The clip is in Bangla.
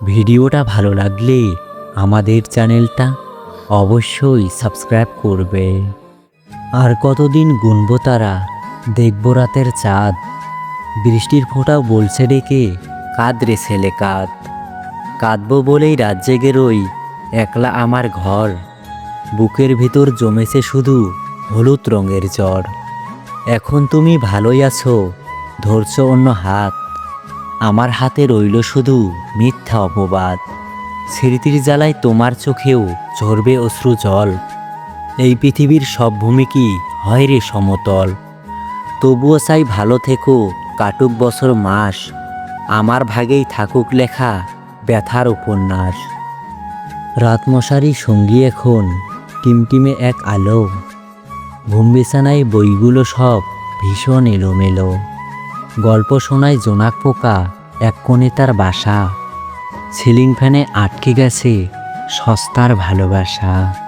ভিডিওটা ভালো লাগলে আমাদের চ্যানেলটা অবশ্যই সাবস্ক্রাইব করবে। আর কতদিন গুনবো তারা, দেখব রাতের চাঁদ। বৃষ্টির ফোঁটাও বলছে ডেকে, কাঁদ রে ছেলে কাঁদ। কাঁদবো বলেই রাত জেগে রই, একলা আমার ঘর। বুকের ভিতর জমেছে শুধু হলুদ রঙের জ্বর। এখন তুমি ভালোই আছো, ধরছো অন্য হাত। আমার হাতে রইল শুধু মিথ্যা অপবাদ। স্মৃতির জ্বালায় তোমার চোখেও ঝরবে অশ্রু জল। এই পৃথিবীর সব ভূমি কি হয় রে সমতল? তবুও চাই ভালো থেকো, কাটুক বছর মাস। আমার ভাগেই থাকুক লেখা ব্যথার উপন্যাস। রাতমশারি সঙ্গী এখন টিমটিমে এক আলো। ঘুম বিছানায় বইগুলো সব ভীষণ এলোমেলো। গল্প শোনায় জোনাক পোকা এক কোণে তার বাসা। সিলিং ফ্যানে আটকে গেছে সস্তার ভালোবাসা।